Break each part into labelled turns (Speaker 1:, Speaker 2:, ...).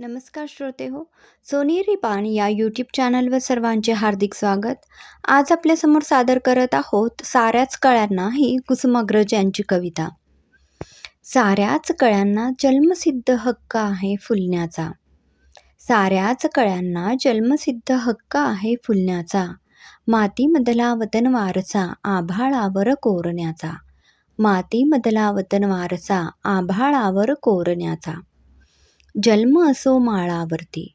Speaker 1: नमस्कार श्रोते हो सोनेरी पान या यूट्यूब चॅनलवर सर्वांचे हार्दिक स्वागत. आज आपल्यासमोर सादर करत आहोत साऱ्याच कळ्यांना ही कुसुमाग्रज यांची कविता. साऱ्याच कळ्यांना जन्मसिद्ध हक्क आहे फुलण्याचा. साऱ्याच कळ्यांना जन्मसिद्ध हक्क आहे फुलण्याचा. मातीमधला वतन वारसा आभाळावर कोरण्याचा. मातीमधला वतन वारसा आभाळावर कोरण्याचा. जन्म असो माळावरती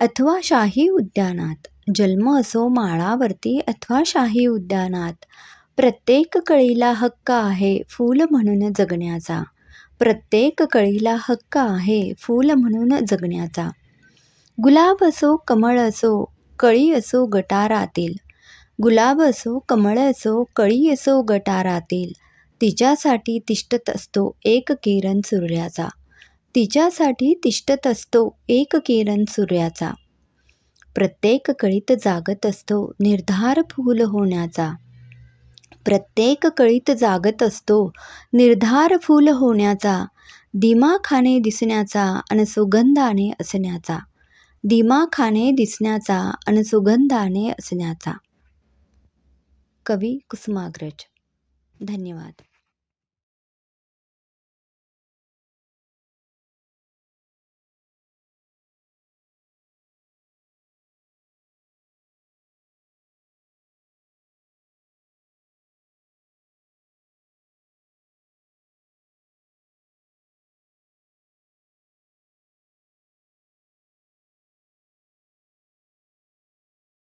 Speaker 1: अथवा शाही उद्यानात. जन्म असो माळावरती अथवा शाही उद्यानात. प्रत्येक कळीला हक्क आहे फूल म्हणून जगण्याचा. प्रत्येक कळीला हक्क आहे फूल म्हणून जगण्याचा. गुलाब असो कमळ असो कळी असो गटारातील. गुलाब असो कमळ असो कळी असो गटारातील. तिच्यासाठी तिष्ठत असतो एक किरण सूर्याचा. तिच्यासाठी तिष्ठत असतो एक किरण सूर्याचा. प्रत्येक कळीत जागत असतो निर्धार फूल होण्याचा. प्रत्येक कळीत जागत असतो निर्धार फूल होण्याचा. दिमाखाने दिसण्याचा आणि सुगंधाने असण्याचा. दिमाखाने दिसण्याचा आणि सुगंधाने असण्याचा. कवी कुसुमाग्रज. धन्यवाद.